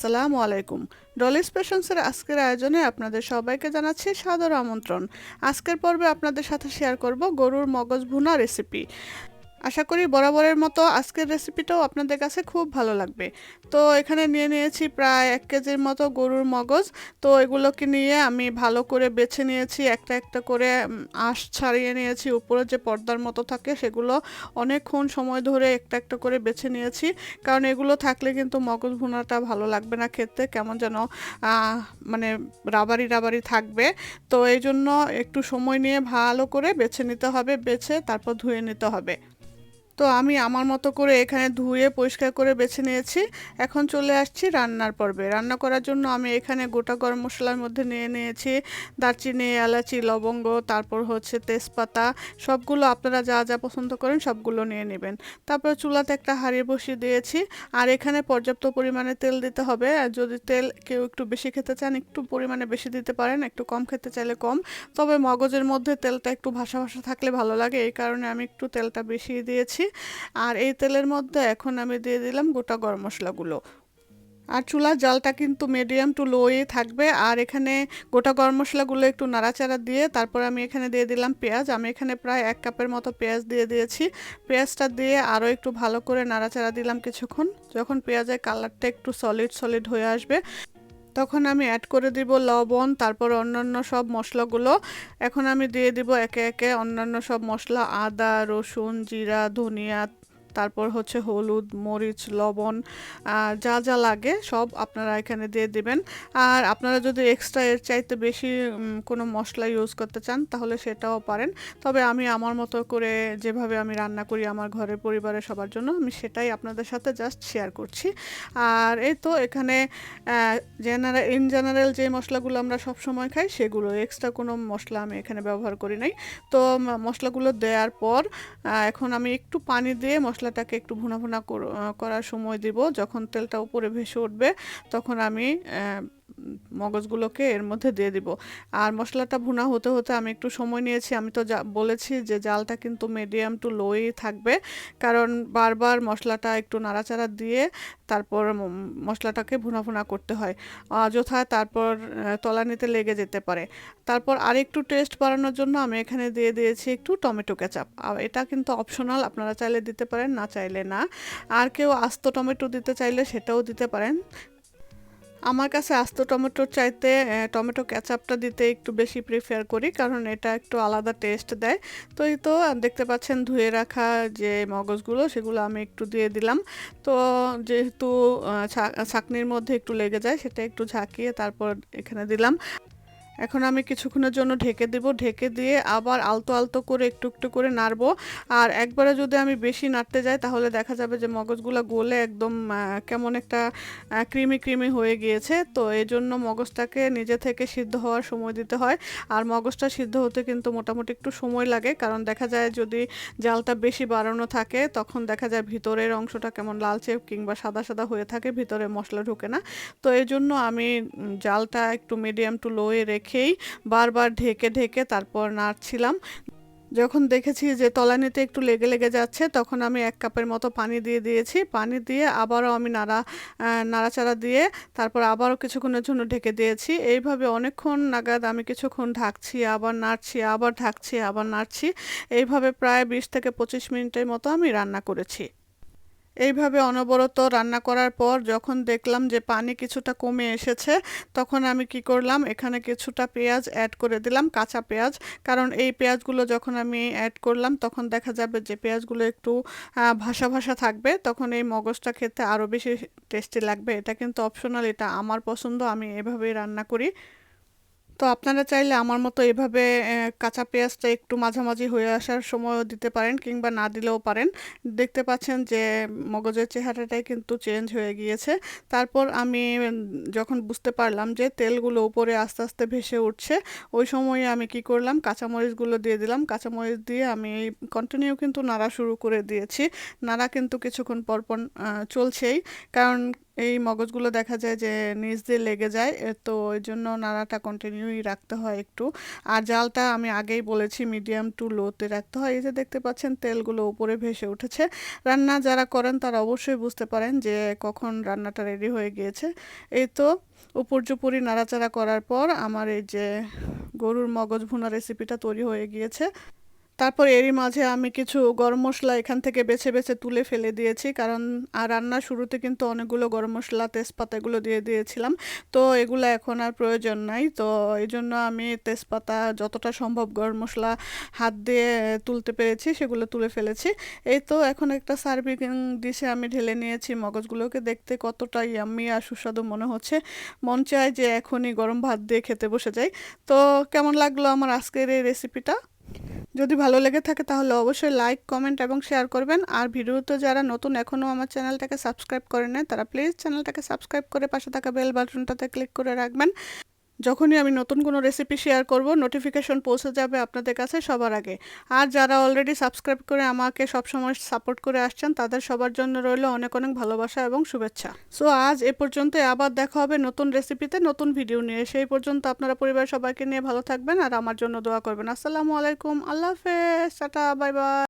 আসসালামু আলাইকুম। ডলিস পেশন্সের আজকের আয়োজনে আপনাদের সবাইকে জানাচ্ছি সাদর আমন্ত্রণ। আজকের পর্বে আপনাদের সাথে শেয়ার করব গরুর মগজ ভুনা রেসিপি আশা করি বরাবরের মতো আজকের রেসিপিটাও আপনাদের কাছে খুব ভালো লাগবে। তো এখানে নিয়ে নিয়েছি প্রায় এক কেজির মতো গরুর মগজ। তো এগুলোকে নিয়ে আমি ভালো করে বেছে নিয়েছি, একটা একটা করে আঁশ ছাড়িয়ে নিয়েছি। উপরে যে পর্দার মতো থাকে সেগুলো অনেকক্ষণ সময় ধরে একটা একটা করে বেছে নিয়েছি। কারণ এগুলো থাকলে কিন্তু মগজ ভুনাটা ভালো লাগবে না খেতে, কেমন যেন মানে রাবারি রাবারি থাকবে। তো এই জন্য একটু সময় নিয়ে ভালো করে বেছে নিতে হবে, বেছে তারপর ধুয়ে নিতে হবে। তো আমি আমার মতো করে এখানে ধুয়ে, পরিষ্কার করে বেছে নিয়েছি। এখন চলে আসছি রান্নার পর্বে। রান্না করার জন্য আমি এখানে গোটা গরম মশলার মধ্যে নিয়ে নিয়েছি দারচিনি, এলাচি, লবঙ্গ, তারপর হচ্ছে তেজপাতা। সবগুলো আপনারা যা যা পছন্দ করেন সবগুলো নিয়ে নেবেন। তারপর চুলাতে একটা হাঁড়ি বসিয়ে দিয়েছি। আর এখানে পর্যাপ্ত পরিমাণে তেল দিতে হবে। আর যদি তেল কেউ একটু বেশি খেতে চান, একটু পরিমাণে বেশি দিতে পারেন, একটু কম খেতে চাইলে কম। তবে মগজের মধ্যে তেলটা একটু ভাসা ভাসা থাকলে ভালো লাগে। এই কারণে আমি একটু তেলটা বেশি দিয়েছি। আর এই তেলের মধ্যে এখন আমি দিয়ে দিলাম গোটা গরম মশলাগুলো। আর চুলার জালটা কিন্তু মিডিয়াম টু লোয়ে থাকবে। আর এখানে গোটা গরম মশলাগুলো একটু নাড়াচাড়া দিয়ে তারপর আমি এখানে দিয়ে দিলাম পেঁয়াজ। আমি এখানে প্রায় এক কাপের মতো পেঁয়াজ দিয়ে দিয়েছি। পেঁয়াজটা দিয়ে আরও একটু ভালো করে নাড়াচাড়া দিলাম কিছুক্ষণ। যখন পেঁয়াজের কালারটা একটু সলিড সলিড হয়ে আসবে তখন আমি অ্যাড করে দিব লবণ, তারপর অন্যান্য সব মশলাগুলো। এখন আমি দিয়ে দিব একে একে অন্যান্য সব মশলা, আদা, রসুন, জিরা, ধনিয়া তারপর হচ্ছে হলুদ, মরিচ, লবণ যা যা লাগে সব আপনারা এখানে দিয়ে দেবেন। আর আপনারা যদি এক্সট্রা এর চাইতে বেশি কোনো মশলা ইউজ করতে চান তাহলে সেটাও পারেন। তবে আমি আমার মতো করে যেভাবে আমি রান্না করি আমার ঘরের পরিবারের সবার জন্য, আমি সেটাই আপনাদের সাথে জাস্ট শেয়ার করছি। আর এই তো এখানে জেনারেল ইন জেনারেল যে মশলাগুলো আমরা সব সময় খাই সেগুলো এক্সট্রা কোনো মশলা আমি এখানে ব্যবহার করি নাই। তো মশলাগুলো দেওয়ার পর এখন আমি একটু পানি দিয়ে মশলাটাকে একটু ভুনা ভুনা কর- করার সময় দিব। যখন তেলটা উপরে ভেসে উঠবে, তখন আমি মগজগুলোকে এর মধ্যে দিয়ে দিব। আর মশলাটা ভুনা হতে হতে আমি একটু সময় নিয়েছি। আমি তো বলেছি যে জালটা কিন্তু মিডিয়াম টু লোই থাকবে। কারণ বারবার মশলাটা একটু নাড়াচাড়া দিয়ে তারপর মশলাটাকে ভুনা ভুনা করতে হয়। অযথা তারপর তলানিতে লেগে যেতে পারে। তারপর আরেকটু টেস্ট বাড়ানোর জন্য আমি এখানে দিয়ে দিয়েছি একটু টমেটো কেচাপ এটা কিন্তু অপশনাল আপনারা চাইলে দিতে পারেন, না চাইলে না। আর কেউ আস্ত টমেটো দিতে চাইলে সেটাও দিতে পারেন। আমার কাছে আস্ত টমেটোর চাইতে টমেটো ক্যাচাপটা দিতে একটু বেশি প্রিফার করি, কারণ এটা একটু আলাদা টেস্ট দেয়। তো এই তো, দেখতে পাচ্ছেন ধুয়ে রাখা যে মগজগুলো, সেগুলো আমি একটু দিয়ে দিলাম। তো যেহেতু ছাঁকনির মধ্যে একটু লেগে যায়, সেটা একটু ঝাঁকিয়ে তারপর এখানে দিলাম। এখন আমি কিছুক্ষণের জন্য ঢেকে দেব। ঢেকে দিয়ে আবার আলতো আলতো করে একটু একটু করে নাড়বো। আর একবারে যদি আমি বেশি নাড়তে যাই, তাহলে দেখা যাবে যে মগজগুলো গলে একদম কেমন একটা ক্রিমি ক্রিমি হয়ে গিয়েছে। তো এই জন্য মগজটাকে নিজে থেকে সিদ্ধ হওয়ার সময় দিতে হয়। আর মগজটা সিদ্ধ হতে কিন্তু মোটামুটি একটু সময় লাগে। কারণ দেখা যায় যদি জালটা বেশি বাড়ানো থাকে, তখন দেখা যায় ভিতরের অংশটা কেমন লালচে কিংবা সাদা সাদা হয়ে থাকে, ভিতরে মশলা ঢোকে না। তো এই জন্য আমি জালটা একটু মিডিয়াম টু লোয়ে রেখেই বারবার ঢেকে ঢেকে তারপর নাড়ছিলাম। যখন দেখেছি যে তলানিতে একটু লেগে লেগে যাচ্ছে, তখন আমি এক কাপের মতো পানি দিয়ে দিয়েছি। পানি দিয়ে আবারও আমি নাড়া নাড়াচাড়া দিয়ে তারপর আবারও কিছুক্ষণের জন্য ঢেকে দিয়েছি। এইভাবে অনেকক্ষণ নাগাদ আমি কিছুক্ষণ ঢাকছি, আবার নাড়ছি, আবার ঢাকছি, আবার নাড়ছি। এইভাবে প্রায় বিশ থেকে পঁচিশ মিনিটের মতো আমি রান্না করেছি। এইভাবে অনবরত রান্না করার পর যখন দেখলাম যে পানি কিছুটা কমে এসেছে, তখন আমি কি করলাম, এখানে কিছুটা পেঁয়াজ অ্যাড করে দিলাম, কাঁচা পেঁয়াজ। কারণ এই পেঁয়াজগুলো যখন আমি অ্যাড করলাম, তখন দেখা যাবে যে পেঁয়াজগুলো একটু ভাসা ভাসা থাকবে। তখন এই মগজটা খেতে আরও বেশি টেস্টি লাগবে। এটা কিন্তু অপশনাল এটা আমার পছন্দ, আমি এভাবেই রান্না করি। তো আপনারা চাইলে আমার মতো এভাবে কাঁচা পেঁয়াজটা একটু মাঝামাঝি হয়ে আসার সময়ও দিতে পারেন কিংবা না দিলেও পারেন। দেখতে পাচ্ছেন যে মগজের চেহারাটাই কিন্তু চেঞ্জ হয়ে গিয়েছে। তারপর আমি যখন বুঝতে পারলাম যে তেলগুলো উপরে আস্তে আস্তে ভেসে উঠছে, ওই সময়ে আমি কি করলাম? কাঁচামরিচগুলো দিয়ে দিলাম। কাঁচামরিচ দিয়ে আমি কন্টিনিউ কিন্তু নাড়া শুরু করে দিয়েছি। নাড়া কিন্তু কিছুক্ষণ পর পর চলছেই। কারণ এই মগজগুলো দেখা যায় যে নিচ দিয়ে লেগে যায় তো ওই জন্য নাড়াটা কন্টিনিউই রাখতে হয় একটু। আর জালটা আমি আগেই বলেছি মিডিয়াম টু লোতে রাখতে হয়। এই যে দেখতে পাচ্ছেন, তেলগুলো উপরে ভেসে উঠেছে। রান্না যারা করেন, তারা অবশ্যই বুঝতে পারেন যে কখন রান্নাটা রেডি হয়ে গিয়েছে। এই তো উপর্যুপুরি নাড়াচাড়া করার পর আমার এই যে গরুর মগজ ভুনা রেসিপিটা তৈরি হয়ে গিয়েছে। তারপর এরই মাঝে আমি কিছু গরম মশলা এখান থেকে বেছে বেছে তুলে ফেলে দিয়েছি, কারণ আর রান্নার শুরুতে কিন্তু অনেকগুলো গরম মশলা তেজপাতা এগুলো দিয়ে দিয়েছিলাম। তো এগুলো এখন আর প্রয়োজন নাই। তো এই জন্য আমি তেজপাতা যতটা সম্ভব গরম মশলা হাত দিয়ে তুলতে পেরেছি, সেগুলো তুলে ফেলেছি। এই তো এখন একটা সার্ভিং ডিশে আমি ঢেলে নিয়েছি মগজগুলোকে। দেখতে কতটা ইয়াম্মি আর সুস্বাদু মনে হচ্ছে। মন চায় যে এখনই গরম ভাত দিয়ে খেতে বসে যাই। তো কেমন লাগল আমার আজকের এই রেসিপিটা যদি ভালো লেগে থাকে তাহলে অবশ্যই লাইক কমেন্ট এবং শেয়ার করবেন। আর ভিডিওতে যারা নতুন এখনও আমার চ্যানেলটাকে সাবস্ক্রাইব করে নেয় তারা প্লিজ চ্যানেলটাকে সাবস্ক্রাইব করে পাশে থাকা বেল বাটনটাতে ক্লিক করে রাখবেন। যখনই আমি নতুন কোনো রেসিপি শেয়ার করব নোটিফিকেশন পৌঁছে যাবে আপনাদের কাছে সবার আগে। আর যারা অলরেডি সাবস্ক্রাইব করে আমাকে সবসময় সাপোর্ট করে আসছেন, তাদের সবার জন্য রইল অনেক অনেক ভালোবাসা এবং শুভেচ্ছা। সো আজ এ পর্যন্ত, আবার দেখা হবে নতুন রেসিপিতে নতুন ভিডিও নিয়ে। সেই পর্যন্ত আপনারা পরিবার সবাইকে নিয়ে ভালো থাকবেন আর আমার জন্য দোয়া করবেন। আসসালামু আলাইকুম, আল্লাহ হাফেজ, টাটা বাই বাই